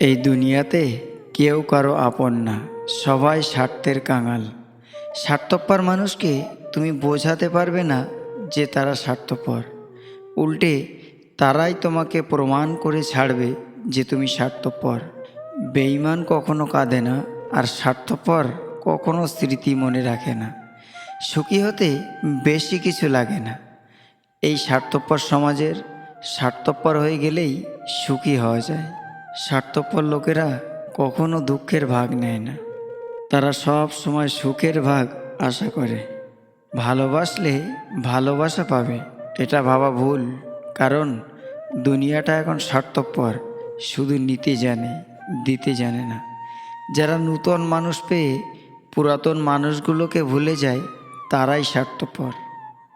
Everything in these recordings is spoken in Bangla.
এই দুনিয়াতে কেউ কারও আপন না, সবাই স্বার্থের কাঙাল। স্বার্থপর মানুষকে তুমি বোঝাতে পারবে না যে তারা স্বার্থপর। উল্টে তারাই তোমাকে প্রমাণ করে ছাড়বে যে তুমি স্বার্থপর। বেঈমান কখনো কাঁদে না আর স্বার্থপর কখনো স্মৃতি মনে রাখে না। সুখী হতে বেশি কিছু লাগে না। এই স্বার্থপর সমাজের স্বার্থপর হয়ে গেলেই সুখী হওয়া যায়। স্বার্থপর লোকেরা কখনো দুঃখের ভাগ নেয় না। তারা সব সময় সুখের ভাগ আশা করে। ভালোবাসলে ভালোবাসা পাবে, এটা ভাবা ভুল। কারণ দুনিয়াটা এখন স্বার্থপর, শুধু নিতে জানে, দিতে জানে না। যারা নূতন মানুষ পেয়ে পুরাতন মানুষগুলোকে ভুলে যায়, তারাই স্বার্থপর।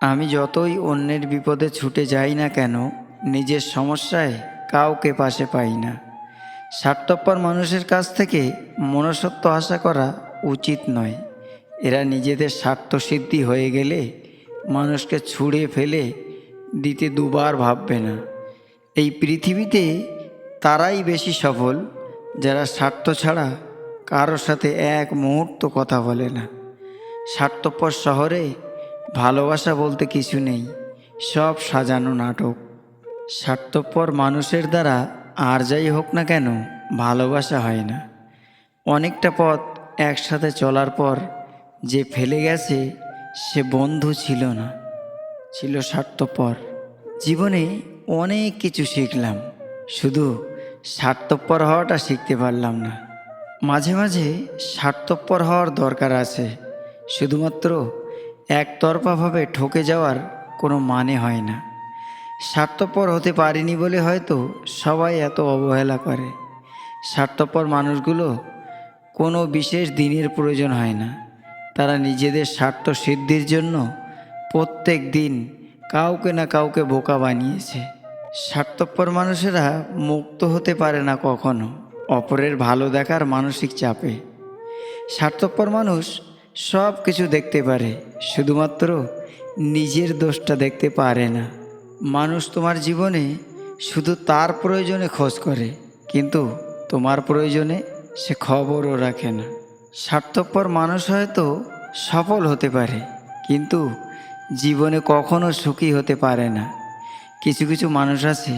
আমি যতই অন্যের বিপদে ছুটে যাই না কেন, নিজের সমস্যায় কাউকে পাশে পাই না। স্বার্থপর মানুষের কাছ থেকে মনসত্ব আশা করা উচিত নয়। এরা নিজেদের স্বার্থসিদ্ধি হয়ে গেলে মানুষকে ছুঁড়ে ফেলে দিতে দুবার ভাববে না। এই পৃথিবীতে তারাই বেশি সফল, যারা স্বার্থ ছাড়া কারোর সাথে এক মুহূর্ত কথা বলে না। স্বার্থপর শহরে ভালোবাসা বলতে কিছু নেই, সব সাজানো নাটক। স্বার্থপর মানুষের দ্বারা আর যাই হোক না কেন, ভালোবাসা হয় না। অনেকটা পথ একসাথে চলার পর যে ফেলে গেছে, সে বন্ধু ছিল না, ছিল স্বার্থপর। জীবনে অনেক কিছু শিখলাম, শুধু স্বার্থপর হওয়াটা শিখতে পারলাম না। মাঝে মাঝে স্বার্থপর হওয়ার দরকার আছে, শুধুমাত্র একতরফাভাবে ঠকে যাওয়ার কোনো মানে হয় না। স্বার্থপর হতে পারিনি বলে হয়তো সবাই এত অবহেলা করে। স্বার্থপর মানুষগুলো কোনো বিশেষ দিনের প্রয়োজন হয় না। তারা নিজেদের স্বার্থ সিদ্ধির জন্য প্রত্যেক দিন কাউকে না কাউকে বোকা বানিয়েছে। স্বার্থপর মানুষেরা মুক্ত হতে পারে না কখনো, অপরের ভালো দেখার মানসিক চাপে। স্বার্থপর মানুষ সব কিছু দেখতে পারে, শুধুমাত্র নিজের দোষটা দেখতে পারে না। মানুষ তোমার জীবনে শুধু তার প্রয়োজনে খোঁজ করে, কিন্তু তোমার প্রয়োজনে সে খবরও রাখে না। স্বার্থপর মানুষ হয়তো সফল হতে পারে, কিন্তু জীবনে কখনো সুখী হতে পারে না। কিছু কিছু মানুষ আছে,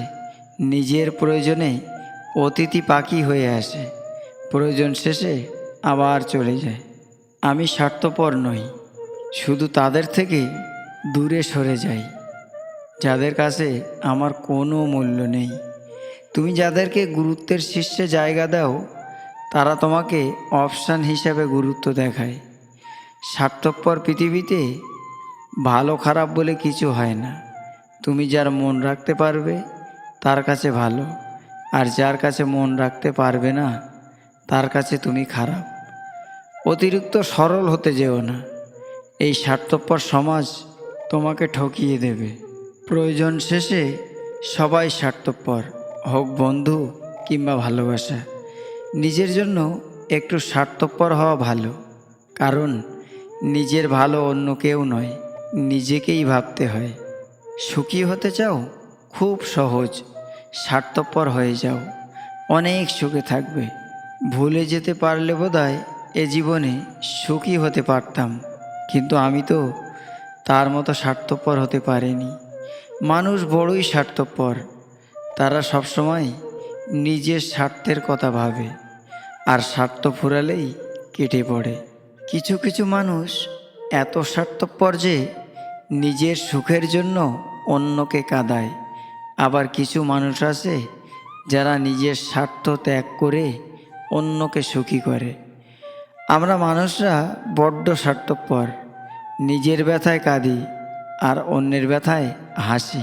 নিজের প্রয়োজনে অতিথি পাখি হয়ে আসে, প্রয়োজন শেষে আবার চলে যায়। আমি স্বার্থপর নই, শুধু তাদের থেকে দূরে সরে যাই। যাদের কাছে আমার কোনো মূল্য নেই। তুমি যাদেরকে গুরুত্বের শীর্ষে জায়গা দাও, তারা তোমাকে অপশান হিসাবে গুরুত্ব দেখায়। স্বার্থপর পৃথিবীতে ভালো খারাপ বলে কিছু হয় না। তুমি যার মন রাখতে পারবে, তার কাছে ভালো। আর যার কাছে মন রাখতে পারবে না, তার কাছে তুমি খারাপ। অতিরিক্ত সরল হতে যেও না। এই স্বার্থপর সমাজ তোমাকে ঠকিয়ে দেবে। প্রয়োজন শেষে সবাই স্বার্থপর, হোক বন্ধু কিংবা ভালোবাসা। নিজের জন্য একটু স্বার্থপর হওয়া ভালো, কারণ নিজের ভালো অন্য কেউ নয়, নিজেকেই ভাবতে হয়। সুখী হতে চাও, খুব সহজ, স্বার্থপর হয়ে যাও। অনেক সুখে থাকবে। ভুলে যেতে পারলে বোধহয় এ জীবনে সুখী হতে পারতাম, কিন্তু আমি তো তার মতো স্বার্থপর হতে পারিনি। মানুষ বড়ই স্বার্থপর। তারা সবসময় নিজের স্বার্থের কথা ভাবে আর স্বার্থ ফুরালেই কেটে পড়ে। কিছু কিছু মানুষ এত স্বার্থপর যে নিজের সুখের জন্য অন্যকে কাঁদায়। আবার কিছু মানুষ আছে যারা নিজের স্বার্থ ত্যাগ করে অন্যকে সুখী করে। আমরা মানুষরা বড্ড স্বার্থপর, নিজের ব্যথায় কাঁদি আর অন্যের ব্যথায় হাসি।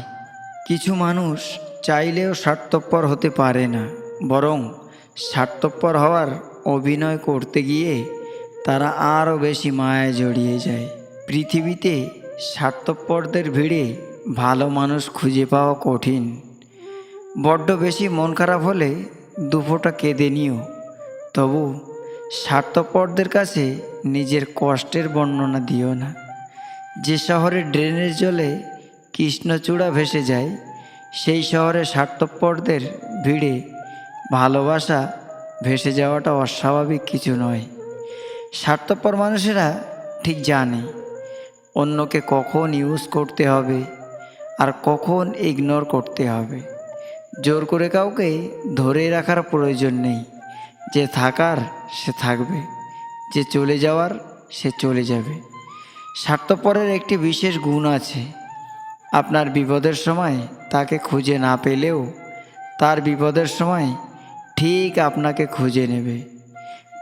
কিছু মানুষ চাইলেও স্বার্থপর হতে পারে না, বরং স্বার্থপর হওয়ার অভিনয় করতে গিয়ে তারা আরও বেশি মায়ায় জড়িয়ে যায়। পৃথিবীতে স্বার্থপরদের ভিড়ে ভালো মানুষ খুঁজে পাওয়া কঠিন। বড্ড বেশি মন খারাপ হলে দুফোটা কেঁদে নিও। তবু স্বার্থপরদের কাছে নিজের কষ্টের বর্ণনা দিও না। যে শহরে ড্রেনের জলে কৃষ্ণচূড়া ভেসে যায়, সেই শহরে স্বার্থপরদের ভিড়ে ভালোবাসা ভেসে যাওয়াটা অস্বাভাবিক কিছু নয়। স্বার্থপর মানুষেরা ঠিক জানে, অন্যকে কখন ইউজ করতে হবে আর কখন ইগনোর করতে হবে। জোর করে কাউকে ধরে রাখার প্রয়োজন নেই, যে থাকার সে থাকবে, যে চলে যাওয়ার সে চলে যাবে। স্বার্থপরের একটি বিশেষ গুণ আছে। আপনার বিপদের সময় তাকে খুঁজে না পেলেও তার বিপদের সময় ঠিক আপনাকে খুঁজে নেবে।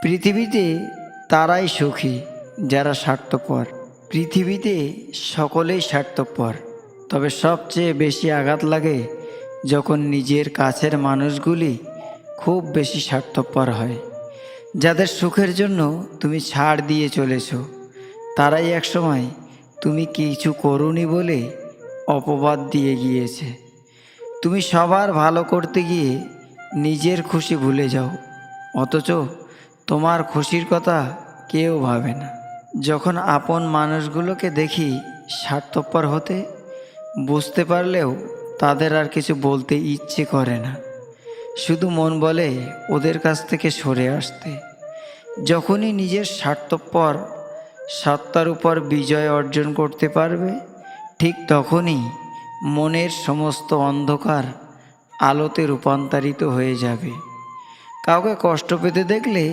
পৃথিবীতে তারাই সুখী যারা স্বার্থপর। পৃথিবীতে সকলেই স্বার্থপর। তবে সবচেয়ে বেশি আঘাত লাগে যখন নিজের কাছের মানুষগুলি খুব বেশি স্বার্থপর হয়। যাদের সুখের জন্য তুমি ছাড় দিয়ে চলেছো। তারাই একসময়, তুমি কিছু করুনি বলে অপবাদ দিয়ে গিয়েছে। তুমি সবার ভালো করতে গিয়ে নিজের খুশি ভুলে যাও। অথচ তোমার খুশির কথা কেউ ভাবে না। যখন আপন মানুষগুলোকে দেখি স্বার্থপর হতে, বুঝতে পারলেও তাদের আর কিছু বলতে ইচ্ছে করে না। শুধু মন বলে ওদের কাছ থেকে সরে আসতে। যখনই নিজের স্বার্থপর সত্তার উপর বিজয় অর্জন করতে পারবে, ঠিক তখনই মনের সমস্ত অন্ধকার আলোতে রূপান্তরিত হয়ে যাবে। কাউকে কষ্ট পেতে দেখলে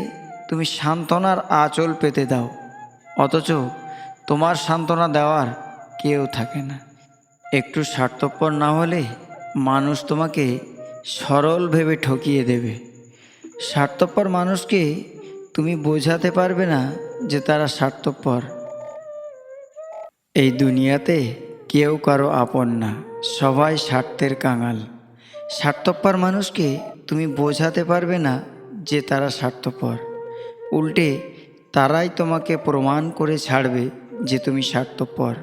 তুমি সান্ত্বনার আঁচল পেতে দাও, অথচ তোমার সান্ত্বনা দেওয়ার কেউ থাকে না। একটু স্বার্থপর না হলে মানুষ তোমাকে সরল ভেবে ঠকিয়ে দেবে। স্বার্থপর মানুষকে তুমি বোঝাতে পারবে না যে তারা স্বার্থপর। এই দুনিয়াতে কেউ কারও আপন না, সবাই স্বার্থের কাঙাল। স্বার্থপর মানুষকে তুমি বোঝাতে পারবে না যে তারা স্বার্থপর। উল্টে তারাই তোমাকে প্রমাণ করে ছাড়বে যে তুমি স্বার্থপর।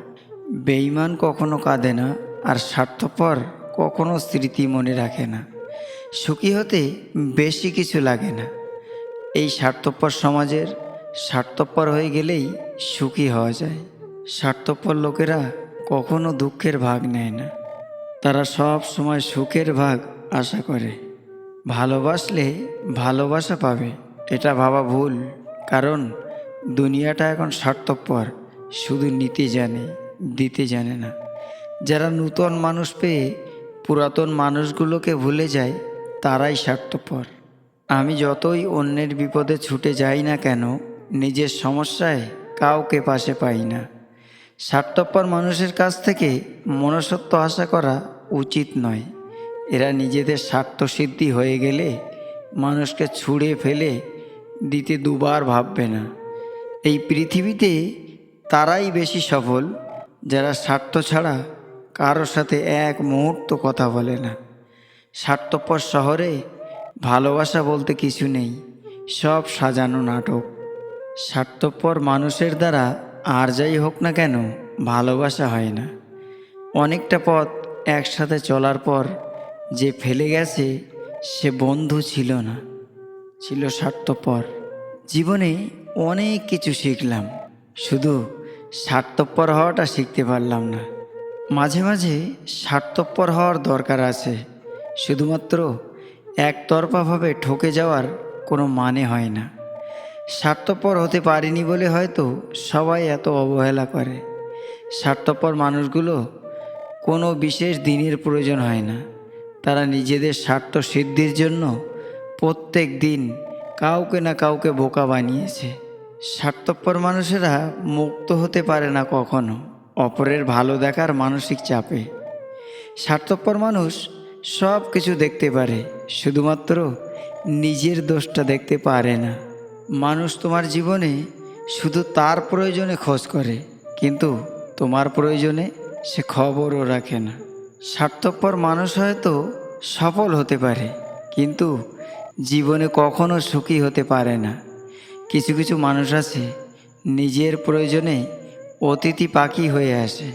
বেইমান কখনো কাঁদে না আর স্বার্থপর কখনো স্মৃতি মনে রাখে না। সুখী হতে বেশি কিছু লাগে না। এই স্বার্থপর সমাজের স্বার্থপর হয়ে গেলেই সুখী হওয়া যায়। স্বার্থপর লোকেরা কখনো দুঃখের ভাগ নেয় না। তারা সব সময় সুখের ভাগ আশা করে। ভালোবাসলে ভালোবাসা পাবে, এটা ভাবা ভুল। কারণ দুনিয়াটা এখন স্বার্থপর, শুধু নিতে জানে, দিতে জানে না। যারা নূতন মানুষ পেয়ে পুরাতন মানুষগুলোকে ভুলে যায়, তারাই স্বার্থপর। আমি যতই অন্যের বিপদে ছুটে যাই না কেন নিজের সমস্যায় কাউকে পাশে পাই না। স্বার্থপর মানুষের কাছ থেকে মনসত্ব আশা করা উচিত নয়। এরা নিজেদের স্বার্থসিদ্ধি হয়ে গেলে মানুষকে ছুঁড়ে ফেলে দিতে দুবার ভাববে না। এই পৃথিবীতে তারাই বেশি সফল, যারা স্বার্থ ছাড়া কারোর সাথে এক মুহূর্ত কথা বলে না। স্বার্থপর শহরে ভালোবাসা বলতে কিছু নেই, সব সাজানো নাটক। স্বার্থপর মানুষের দ্বারা আর যাই হোক না কেন, ভালোবাসা হয় না। অনেকটা পথ একসাথে চলার পর যে ফেলে গেছে, সে বন্ধু ছিল না, ছিল স্বার্থপর। জীবনে অনেক কিছু শিখলাম, শুধু স্বার্থপর হওয়াটা শিখতে পারলাম না। মাঝে মাঝে স্বার্থপর হওয়ার দরকার আছে, শুধুমাত্র একতরফাভাবে ঠকে যাওয়ার কোনো মানে হয় না। স্বার্থপর হতে পারিনি বলে হয়তো সবাই এত অবহেলা করে। স্বার্থপর মানুষগুলো কোনো বিশেষ দিনের প্রয়োজন হয় না। তারা নিজেদের স্বার্থ সিদ্ধির জন্য প্রত্যেক দিন কাউকে না কাউকে বোকা বানিয়েছে। স্বার্থপর মানুষেরা মুক্ত হতে পারে না কখনো, অপরের ভালো দেখার মানসিক চাপে। স্বার্থপর মানুষ সব কিছু দেখতে পারে, শুধুমাত্র নিজের দোষটা দেখতে পারে না। মানুষ তোমার জীবনে শুধু তার প্রয়োজনে খোঁজ করে, কিন্তু তোমার প্রয়োজনে সে খবরও রাখে না। স্বার্থপর মানুষ হয়তো সফল হতে পারে, কিন্তু জীবনে কখনো সুখী হতে পারে না। কিছু কিছু মানুষ আছে, নিজের প্রয়োজনে অতিথি পাখি হয়ে আসে,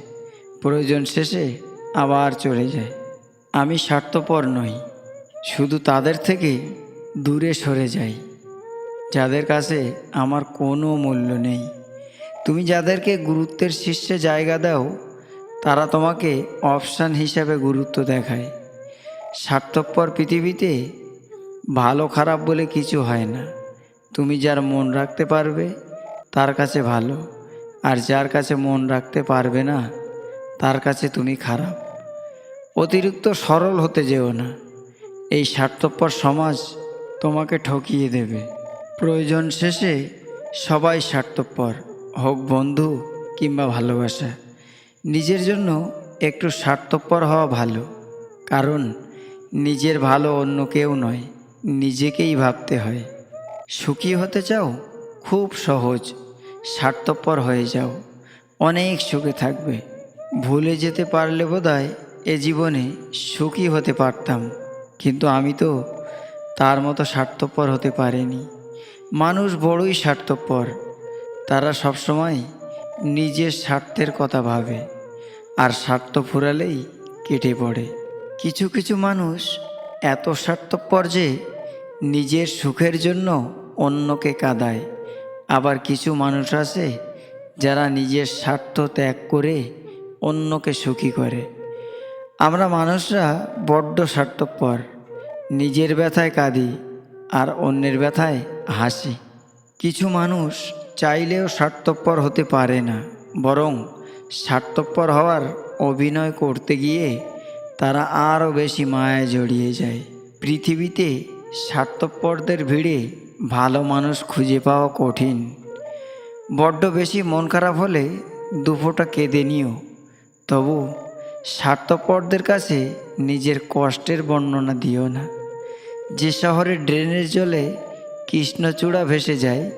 প্রয়োজন শেষে আবার চলে যায়। আমি স্বার্থপর নই, শুধু তাদের থেকে দূরে সরে যাই। যাদের কাছে আমার কোনো মূল্য নেই। তুমি যাদেরকে গুরুত্বের শীর্ষে জায়গা দাও, তারা তোমাকে অপশান হিসাবে গুরুত্ব দেখায়। স্বার্থপর পৃথিবীতে ভালো খারাপ বলে কিছু হয় না। তুমি যার মন রাখতে পারবে, তার কাছে ভালো। আর যার কাছে মন রাখতে পারবে না, তার কাছে তুমি খারাপ। অতিরিক্ত সরল হতে যেও না। এই স্বার্থপর সমাজ তোমাকে ঠকিয়ে দেবে। প্রয়োজন শেষে সবাই স্বার্থপর, হোক বন্ধু কিংবা ভালোবাসা। নিজের জন্য একটু স্বার্থপর হওয়া ভালো, কারণ নিজের ভালো অন্য কেউ নয়, নিজেকেই ভাবতে হয়। সুখী হতে চাও, খুব সহজ, স্বার্থপর হয়ে যাও। অনেক সুখে থাকবে। ভুলে যেতে পারলে বোধহয় এ জীবনে সুখী হতে পারতাম, কিন্তু আমি তো তার মতো স্বার্থপর হতে পারিনি। মানুষ বড়ই স্বার্থপর। তারা সবসময় নিজের স্বার্থের কথা ভাবে আর স্বার্থ ফুরালেই কেটে পড়ে। কিছু কিছু মানুষ এত স্বার্থপর যে নিজের সুখের জন্য অন্যকে কাঁদায়। আবার কিছু মানুষ আছে যারা নিজের স্বার্থ ত্যাগ করে অন্যকে সুখী করে। আমরা মানুষরা বড্ড স্বার্থপর, নিজের ব্যথায় কাঁদি আর অন্যের ব্যথায় হাসি। কিছু মানুষ চাইলেও স্বার্থপর হতে পারে না, বরং স্বার্থপর হওয়ার অভিনয় করতে গিয়ে তারা আরও বেশি মায়ায় জড়িয়ে যায়। পৃথিবীতে স্বার্থপরদের ভিড়ে ভালো মানুষ খুঁজে পাওয়া কঠিন। বড্ড বেশি মন খারাপ হলে দুফোটা কেঁদে নিও। তবু স্বার্থপরদের কাছে নিজের কষ্টের বর্ণনা দিও না। যে শহরে ড্রেনের জলে কৃষ্ণচূড়া ভেসে যায়,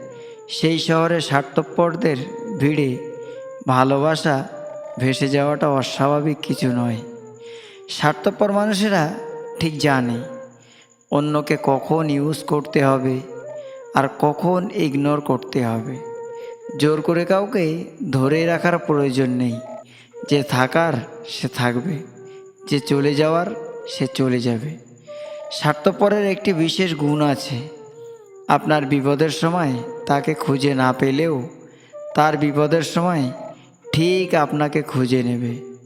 সেই শহরে স্বার্থপরদের ভিড়ে ভালোবাসা ভেসে যাওয়াটা অস্বাভাবিক কিছু নয়। স্বার্থপর মানুষেরা ঠিক জানে, অন্যকে কখন ইউজ করতে হবে আর কখন ইগনোর করতে হবে। জোর করে কাউকে ধরে রাখার প্রয়োজন নেই, যে থাকার সে থাকবে, যে চলে যাওয়ার সে চলে যাবে। স্বার্থপরের একটি বিশেষ গুণ আছে। আপনার বিপদের সময় তাকে খুঁজে না পেলেও তার বিপদের সময় ঠিক আপনাকে খুঁজে নেবে।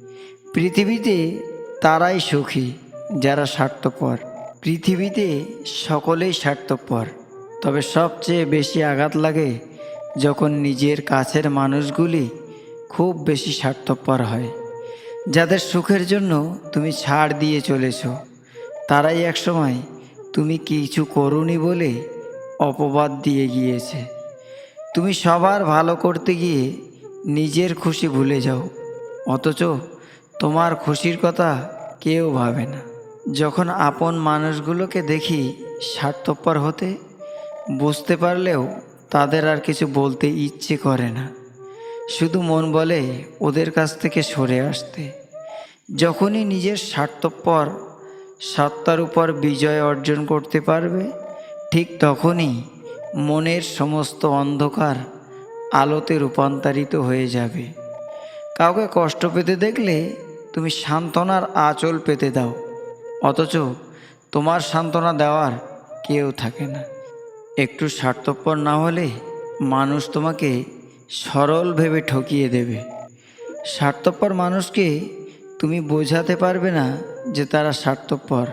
পৃথিবীতে তারাই সুখী যারা স্বার্থপর। পৃথিবীতে সকলেই স্বার্থপর। তবে সবচেয়ে বেশি আঘাত লাগে যখন নিজের কাছের মানুষগুলি খুব বেশি স্বার্থপর হয়। যাদের সুখের জন্য তুমি ছাড় দিয়ে চলেছ। তারাই একসময় তুমি কিছু করুনি বলে অপবাদ দিয়ে গিয়েছে। তুমি সবার ভালো করতে গিয়ে নিজের খুশি ভুলে যাও, অথচ তোমার খুশির কথা কেউ ভাবে না। যখন আপন মানুষগুলোকে দেখি স্বার্থপর হতে, বুঝতে পারলেও তাদের আর কিছু বলতে ইচ্ছে করে না। শুধু মন বলে ওদের কাছ থেকে সরে আসতে। যখনই নিজের স্বার্থপর সত্তার উপর বিজয় অর্জন করতে পারবে? ঠিক তখনই মনের সমস্ত অন্ধকার আলোতে রূপান্তরিত হয়ে যাবে। কাউকে কষ্ট পেতে দেখলে তুমি সান্ত্বনার আঁচল পেতে দাও, অথচ তোমার সান্ত্বনা দেওয়ার কেউ থাকে না। একটু স্বার্থপর না হলে মানুষ তোমাকে সরল ভেবে ঠকিয়ে দেবে। স্বার্থপর মানুষকে তুমি বোঝাতে পারবে না যে তারা স্বার্থপর